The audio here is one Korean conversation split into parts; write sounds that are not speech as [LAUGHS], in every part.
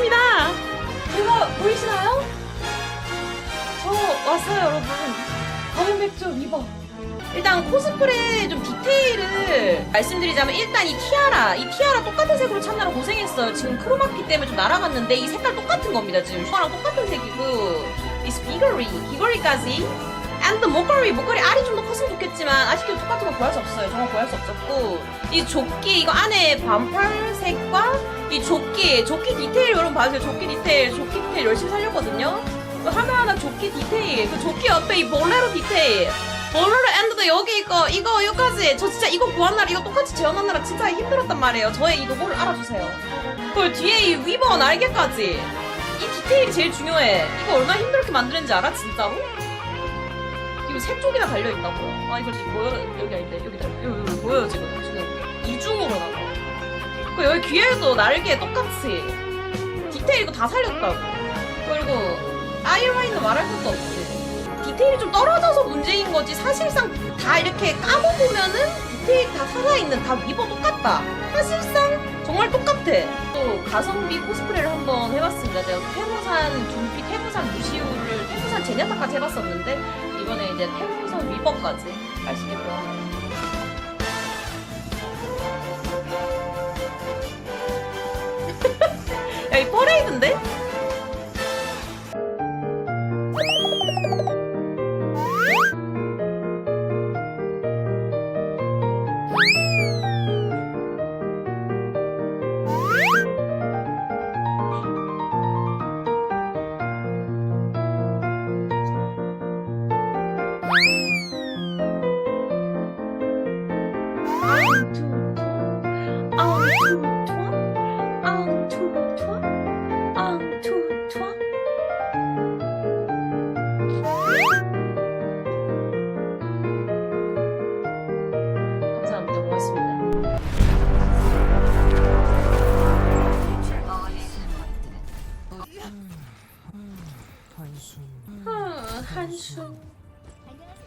왔습니다. 제가 보이시나요? 저 왔어요, 여러분. 가면 백조 위버. 일단 코스프레 좀 디테일을 말씀드리자면 일단 이 티아라, 이 티아라 똑같은 색으로 찾느라 고생했어요. 지금 크로마키 때문에 좀 날아갔는데 이 색깔 똑같은 겁니다. 지금 슈가랑 똑같은 색이고 이 스피거리, 귀걸이까지 and 목걸이, 목걸이 알이 좀 더 컸으면 좋겠지만 아쉽게도 똑같은 거 구할 수 없어요. 정말 구할 수 없었고 이 조끼 이거 안에 반팔색과 이 조끼, 조끼 디테일 여러분 봐주세요. 조끼 디테일, 조끼 디테일 열심히 살렸거든요. 그 하나하나 조끼 디테일, 그 조끼 옆에 이 볼레로 디테일. 볼레로 앤드도 여기 이거, 이거, 여기까지. 저 진짜 이거 구하느라, 이거 똑같이 재현하느라 진짜 힘들었단 말이에요. 저의 이 노고를 알아주세요. 그 뒤에 이 위버 날개까지. 이 디테일이 제일 중요해. 이거 얼마나 힘들게 만드는지 알아, 진짜로? 지금 세 쪽이나 달려 있다고요. 아, 이거 지금 보여? 여기 아닌데, 여기다. 여기, 여기 보여요, 지금. 지금 이중으로 나가. 그 여기 귀에도 날개 똑같이 디테일 이거 다 살렸다고 그리고 아이라인은 말할 것도 없지 디테일이 좀 떨어져서 문제인 거지 사실상 다 이렇게 까먹으면은 디테일 다 살아있는 다 위버 똑같다 사실상 정말 똑같아 또 가성비 코스프레를 한번 해봤습니다 제가 태무산 둠피 태무산 무시우를 태무산 제냐타까지 해봤었는데 이번에 이제 수 있게끔 [LAUGHS] 야, 이 퍼레이드인데?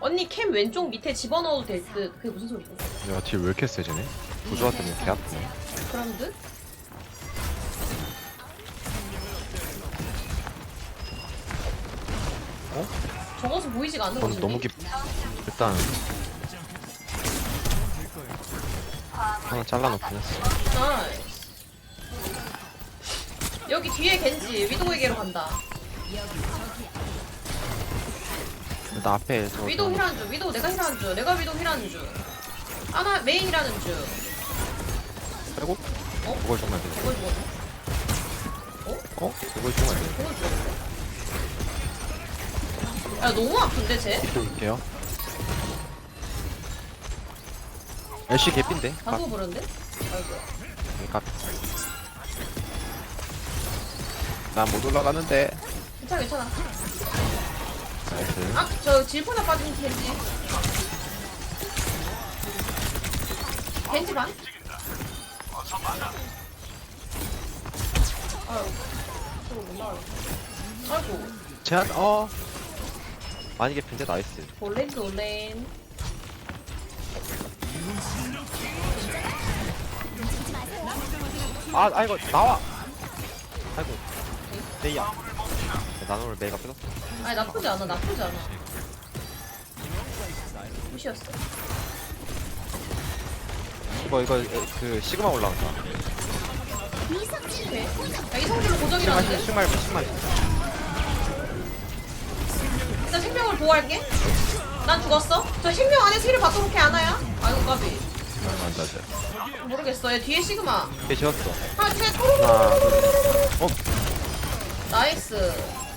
언니 캠 왼쪽 밑에 집어넣어도 될 듯. 그게 무슨 소리야? 야, 딜왜 이렇게 세지네? 부조화 때문에 개 아프네. 그런 듯? 어? 적어서 보이지가 않는 넌 거지. 너무 깊. 일단. 하나 잘라놓긴 했어. 나이스. 여기 뒤에 겐지 위도에게로 간다. 일단 앞에 저. 위도 힐한 주, 위도 내가 힐한 주, 내가 위도 힐한 주. 아나 메인 힐하는 주. 빼고? 어? 그걸 안 돼. 저걸 죽었네. 어? 그걸 안 돼. 저걸 죽었네. 야 너무 아픈데 쟤? 이쪽 올게요. 애쉬 개핀데? 다 아, 죽어버렸는데? 아이고. 깝. 난못 올라가는데. 괜찮아 괜찮아. 나이스. 아 저 질포나 빠진 겐지. 겐지 반? 아유. 저거 못 나와. 아이고. 제한, 어. 많이 개핀데 나이스. 볼렌 돌렌. 아, 아이고, 나와! 아이고. 메이야. 나는 오늘 메이가 뺏었어. 아니 나쁘지 않아 나쁘지 않아. 무시였어. 이거, 이거, 그, 시그마. 오케이. 야 이성질로 시그마, 고정이라는데? 시그마, 시그마. 일단 생명을 보호할게. 난 죽었어. 저 생명 안에 세를 바꿔놓게 안아야? 아이고 까비. 안 돼. 모르겠어. 얘 뒤에 시그마. 걔 지웠어. 하나 셋. 하나, 둘. 어? 나이스.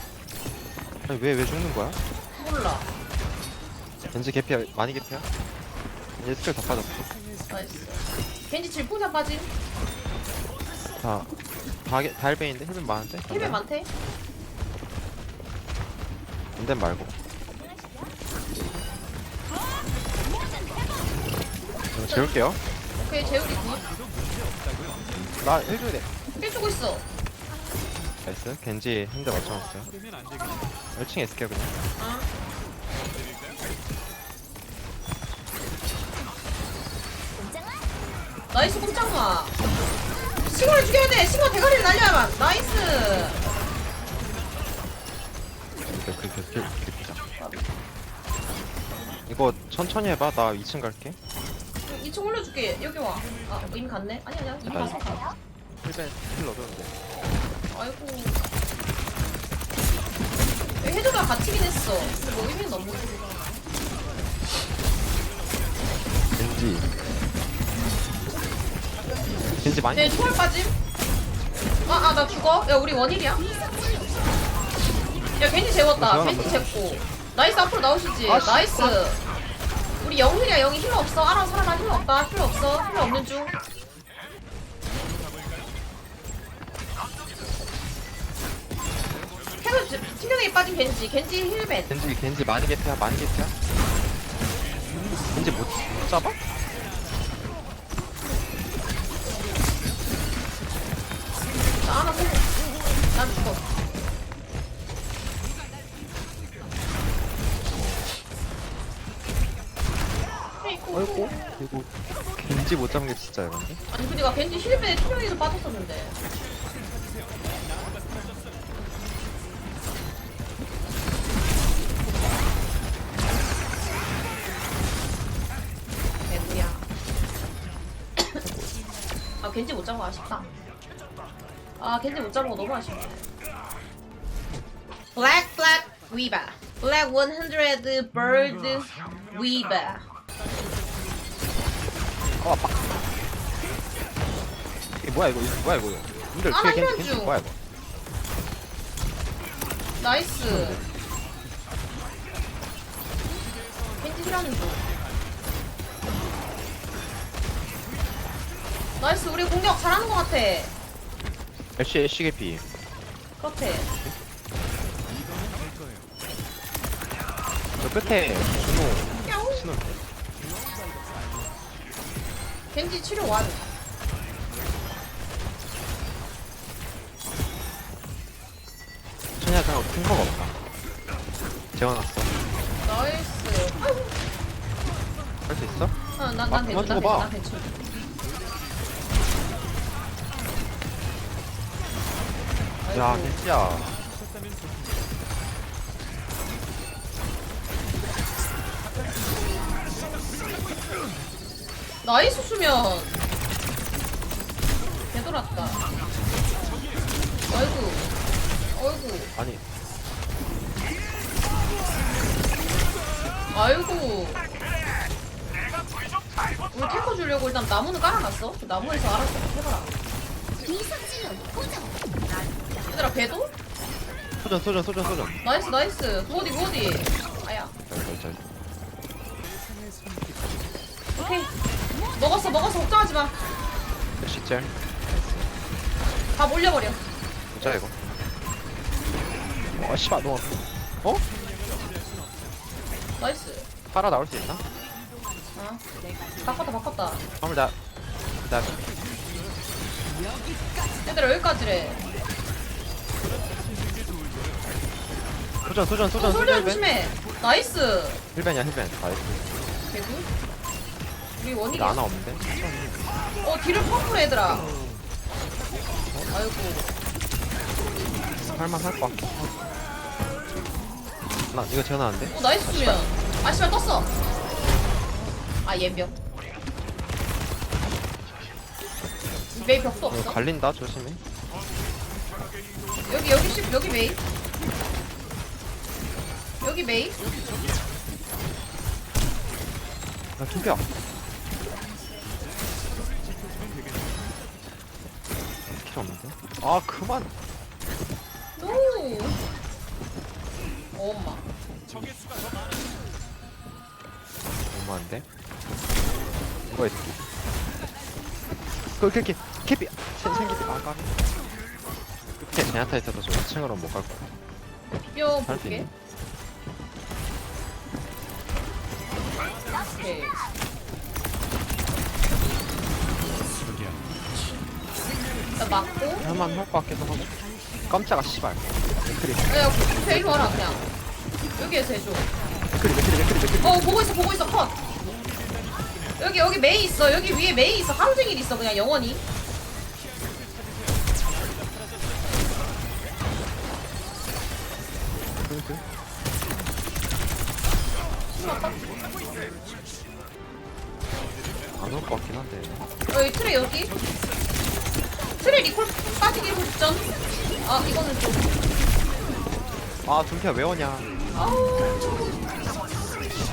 아니, 왜, 왜 죽는 거야? 몰라. 겐지 개피야, 많이 개피야? 이제 스킬 다 빠졌어. 나이스. 겐지 질풍사 빠짐. 다, 다, 다 헬벤인데? 헬벤 많은데? 힐베 많대. 인덴 말고. 재울게요. 오케이 재우리 굿. 나 해줘야 돼. 힐 주고 있어. 나이스. 겐지 한대 맞춰놨어요. 1층에 있을게요, 그냥. 아. 나이스 꼼짝마. 시그마 죽여야 돼 시그마 대가리를 날려야만 나이스 이거 그, 그, 그, 그, 천천히 해봐. 나 2층 갈게. 2층 올려줄게 여기 와아 이미 갔네 아니 아니야 이미 갔어 힐벤 힐 넣어줬는데. 아이고. 해줘가 갇히긴 했어. 근데 뭐 의미는 없는 겐지. 겐지 많이. 내 초월 빠짐. 아 아 나 죽어? 야 우리 원일이야? 야 괜히 재웠다. 어, 괜히 재워놨어. 재웠고. 나이스 앞으로 나오시지. 아, 씨. 나이스. 우리 영힐이야 영희. 힐러 없어. 알아 살아라. 힐러 없다. 힐러 없어. 힐러 없는 중 캐논 팀명에 빠진 겐지 겐지 힐벤 겐지 겐지 많이 개피야 많이 개피야. 겐지 못, 못 잡아? 나 하나 살려 난 죽어 아이고. 이거 겐지 못 잡은 게 진짜 이건데. 아니 근데 가 겐지 힐벤에 투명에서 빠졌었는데 아 겐지 못거 아쉽다 아 겐지 못 잡은 거 너무 아쉽네 블랙 블랙 위바 블랙 100 bird 위바 어 아파. 이게 뭐야 이거 이거 뭐야 이거. 님들 아, 뒤에 겐지. 뭐야 이거. 나이스. 겐지 힐하는 중. 나이스, 우리 공격 잘하는 것 같아. 애쉬 애쉬 개피. 그렇대. 저 끝에 준호 야옹. 신호. 겐지 치료 완. 천이야 잠깐 큰 거가 없다. 재워놨어. 나이스. 아이고. 할 수 있어? 어, 난, 아, 난 그만 괜찮, 난 주고 봐. 괜찮, 난 괜찮. 야아 이고. 겐지야. 나이스 수면. 개돌았다. 아이고. 아이고. 아니 아이고. 우리 탱커 주려고 일단 나무는 깔아놨어. 그 나무에서 알아서 해봐라. 얘들아 배도? 소전 소전 소전 소전. 나이스 나이스. 구어디 구어디. 아야. 잘잘잘. 오케이. 먹었어 먹었어 걱정하지 마. 애쉬 짤. 다 몰려버려. 보자 이거. 어 씨발 너무 아파. 어? 나이스. 팔아 나올 수 있나? 아. 바꿨다 바꿨다. 화물 나. 나 얘들아 여기까지래. 소전 소전 어, 소전 솔저 소전 힐벤. 조심해. 나이스. 힐벤이야 힐벤. 나이스. 배구. 우리 원일이. 나 하나 없는데. 어 뒤를 펌프해 얘들아. 아이고. 할만 할것 같아. 나 이거 재워놨는데. 어 나이스 수면. 아 씨발 떴어. 아 예벽. 메이 벽도 이거 없어. 갈린다 조심해. 여기 여기 씨 여기 메이. 여기 메이. 나 tum겨. 필요 없는데? 아 그만. 노. 어, 엄마. 너무한데? 이거 있기. 그 캐피 캐피 생 생기피 아 까비. 끝에 제나타 있어서 저 2층으로 못 갈 거야. 볼게. 있네. 오케이. 나 맞고. 할만 할것 같기도 하고. 깜짝아 씨발. 맥크리 야, 오케이 이리 와라 그냥. 맥크리 맥크리. 어 보고 있어 보고 있어 컷. 여기 여기 메이 있어 여기 위에 메이 있어 하루 종일 있어 그냥 영원히. 포인트 안올 것 같긴 한데. 여기 트레 여기? 트레 리콜 빠지기 직전? 아 이거는 좀. 아 둠피야 왜 오냐? 아우.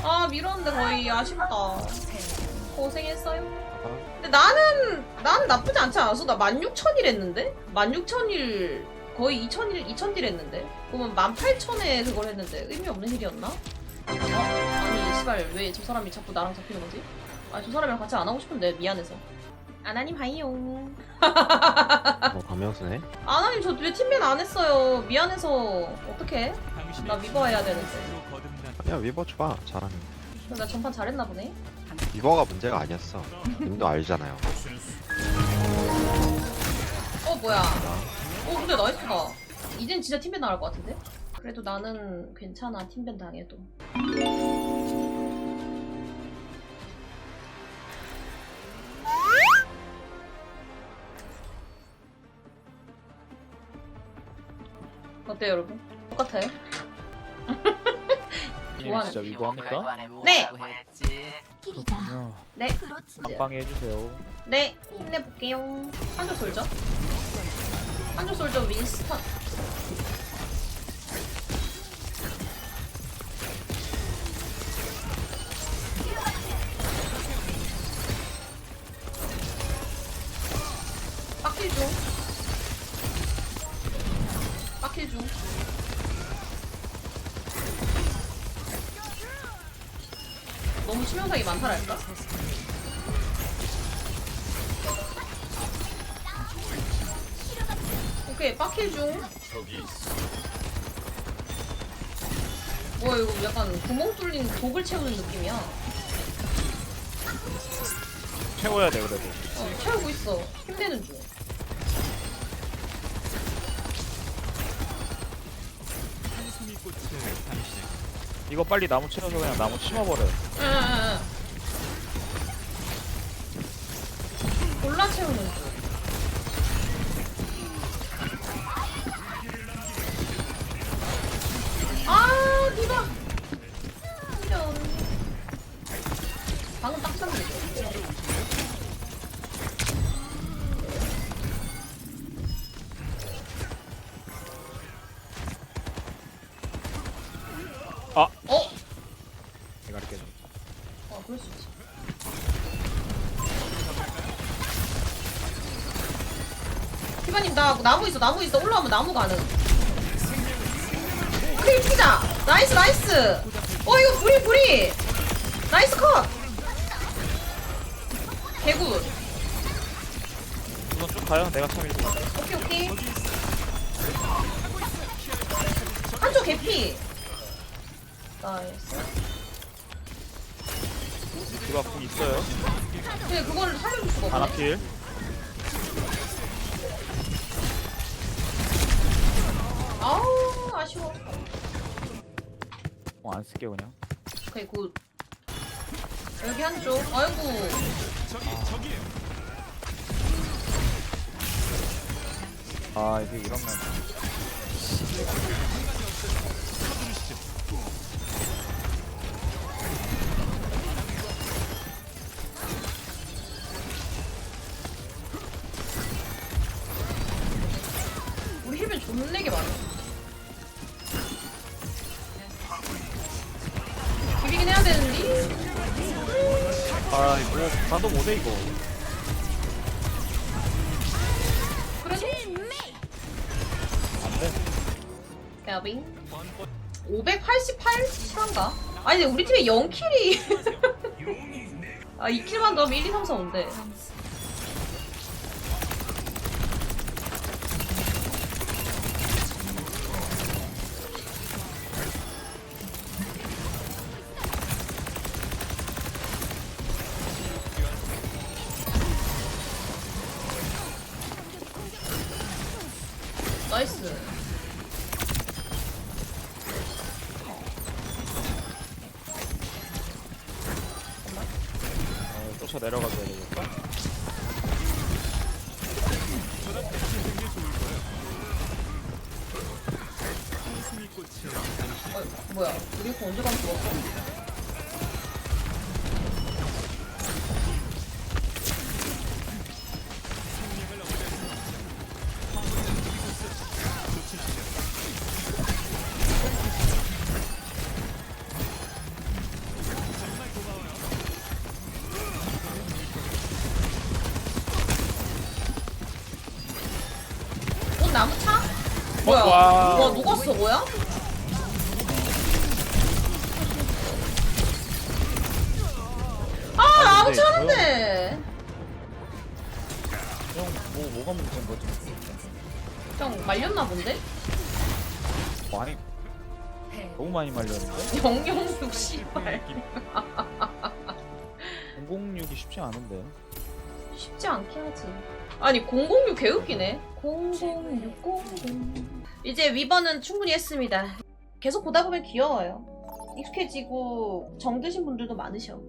아 밀었는데 거의 아쉽다. 고생했어요. 아, 근데 나는 나는 나쁘지 않지 않았어? 나 16,000일 했는데? 16,000일 거의 2,000일 2,000딜 했는데? 그러면 18,000에 그걸 했는데 의미 없는 힐이었나? 어? 아니 씨발 왜 저 사람이 자꾸 나랑 잡히는 거지? 아 저 사람이랑 같이 안 하고 싶은데 미안해서. 아나님 하이요. [LAUGHS] 뭐 감명수네? 아나님 저 왜 팀맨 안 했어요? 미안해서 어떡해? 나 위버 해야 되는데. 야 위버 좋아 잘하는 나 전판 잘했나 보네? 위버가 문제가 아니었어. 님도 알잖아요. 어 뭐야 어 근데 나이스다 이젠 진짜 팀밴 나갈 것 같은데? 그래도 나는 괜찮아 팀밴 당해도 어때요 여러분? 똑같아요? 님 [LAUGHS] 좋아하는 진짜 위보합니까? 네! 네 빵빵히 해주세요. 네, 힘내볼게요. 한조 솔져. 한조 솔져 윈스턴. 빡힐 중. 빡힐 중. 너무 치명상이 많다랄까? 빡힐 중. 뭐야 이거 약간 구멍 뚫린 독을 채우는 느낌이야. 채워야 돼 그래도. 어, 채우고 있어. 힘내는 중. 이거 빨리 나무 채워서 그냥 나무 심어버려. 요. 응, 응, 아! 어? 이렇게 좀. 어, 그럴 수 있지. 피바님, 나 나무 있어, 나무 있어. 올라오면 나무 가능. 크림 피자! 나이스, 나이스! 어, 이거 불이, 불이! 나이스 컷! 개굿. 우선 쭉 가요. 내가 참 일고. 오케이, 오케이. 한쪽 개피. 나이스. 디바 궁 있어요. 근데 그걸 살려줄 수가 없네. 하나필. 아우, 아쉬워. 궁안 쓸게 그냥. 오케이 굿 여기 한쪽 아이고 아 이게 이러면. 아 이거 반도 못해 이거. 그래도 안 돼. 야빙 588 실한가? 아니 근데 우리 팀에 0킬이 [LAUGHS] 아 2킬만 더 하면 1, 2, 3, 4 온대 내려가줘 뭐야? 아, 근데 차는데! 형, 뭐, 뭐가 문제인 거지? 형, 말렸나 본데? 많이, 너무 많이 말렸는데? 영영육 씨발. 006이 쉽지 않은데. 쉽지 않긴 하지. 아니, 006 개웃기네. 00600. 이제 위버는 충분히 했습니다. 계속 보다 보면 귀여워요. 익숙해지고 정드신 분들도 많으셔.